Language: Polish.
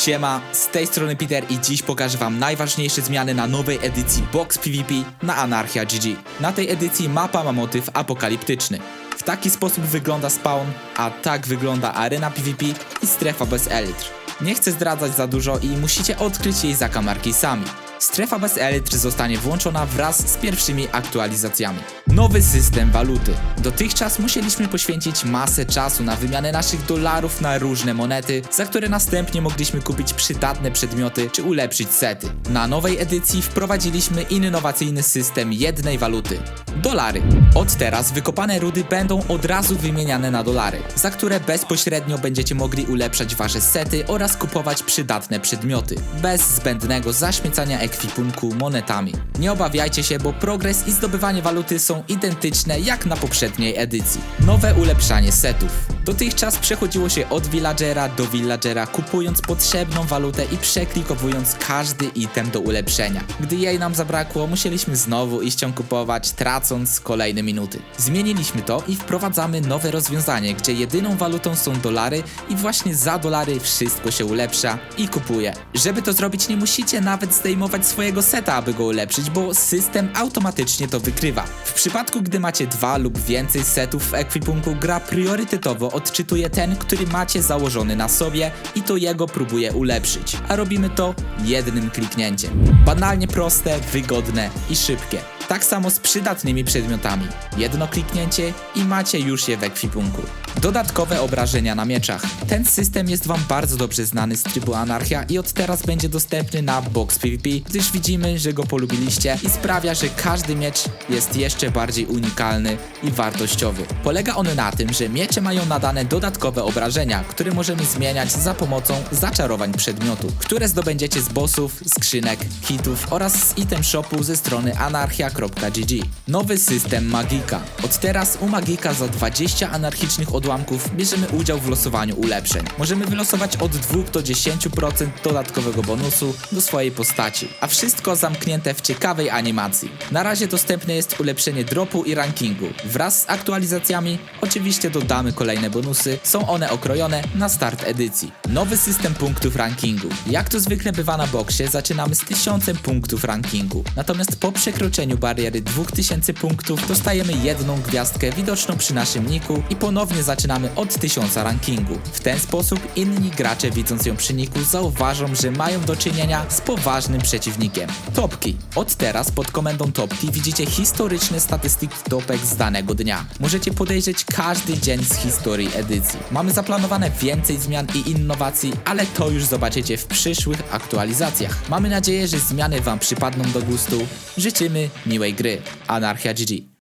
Siema, z tej strony Peter i dziś pokażę wam najważniejsze zmiany na nowej edycji Box PvP na Anarchia GG. Na tej edycji mapa ma motyw apokaliptyczny. W taki sposób wygląda spawn, a tak wygląda arena PvP i strefa bez elitr. Nie chcę zdradzać za dużo i musicie odkryć jej zakamarki sami. Strefa bez elitr zostanie włączona wraz z pierwszymi aktualizacjami. Nowy system waluty. Dotychczas musieliśmy poświęcić masę czasu na wymianę naszych dolarów na różne monety, za które następnie mogliśmy kupić przydatne przedmioty czy ulepszyć sety. Na nowej edycji wprowadziliśmy innowacyjny system jednej waluty. Dolary. Od teraz wykopane rudy będą od razu wymieniane na dolary, za które bezpośrednio będziecie mogli ulepszać wasze sety oraz kupować przydatne przedmioty, bez zbędnego zaśmiecania ekwipunku monetami. Nie obawiajcie się, bo progres i zdobywanie waluty są identyczne jak na poprzedniej edycji. Nowe ulepszanie setów. Dotychczas przechodziło się od villagera do villagera, kupując potrzebną walutę i przeklikowując każdy item do ulepszenia. Gdy jej nam zabrakło, musieliśmy znowu iść ją kupować, tracąc kolejne minuty. Zmieniliśmy to i wprowadzamy nowe rozwiązanie, gdzie jedyną walutą są dolary i właśnie za dolary wszystko się ulepsza i kupuje. Żeby to zrobić, nie musicie nawet zdejmować swojego seta, aby go ulepszyć, bo system automatycznie to wykrywa. W przypadku, gdy macie dwa lub więcej setów w ekwipunku, gra priorytetowo odczytuje ten, który macie założony na sobie i to jego próbuje ulepszyć. A robimy to jednym kliknięciem. Banalnie proste, wygodne i szybkie. Tak samo z przydatnymi przedmiotami. Jedno kliknięcie i macie już je w ekwipunku. Dodatkowe obrażenia na mieczach. Ten system jest Wam bardzo dobrze znany z trybu Anarchia i od teraz będzie dostępny na Box PvP, gdyż widzimy, że go polubiliście i sprawia, że każdy miecz jest jeszcze bardziej unikalny i wartościowy. Polega on na tym, że miecze mają nadane dodatkowe obrażenia, które możemy zmieniać za pomocą zaczarowań przedmiotu, które zdobędziecie z bossów, skrzynek, kitów oraz z item shopu ze strony anarchia.gg. Nowy system Magika. Od teraz u Magika za 20 anarchicznych odłamków bierzemy udział w losowaniu ulepszeń. Możemy wylosować od 2 do 10% dodatkowego bonusu do swojej postaci, a wszystko zamknięte w ciekawej animacji. Na razie dostępne jest ulepszenie dropu i rankingu. Wraz z aktualizacjami oczywiście dodamy kolejne bonusy, są one okrojone na start edycji. Nowy system punktów rankingu. Jak to zwykle bywa na boksie, zaczynamy z 1000 punktów rankingu. Natomiast po przekroczeniu bariery 2000 punktów dostajemy jedną gwiazdkę widoczną przy naszym niku i ponownie zaczynamy od 1000 rankingu. W ten sposób inni gracze widząc ją przy niku zauważą, że mają do czynienia z poważnym przeciwnikiem. Topki. Od teraz pod komendą topki widzicie historyczne statystyki topek z danego dnia. Możecie podejrzeć każdy dzień z historii edycji. Mamy zaplanowane więcej zmian i innowacji, ale to już zobaczycie w przyszłych aktualizacjach. Mamy nadzieję, że zmiany Wam przypadną do gustu. Życzymy miłej gry. Anarchia GG.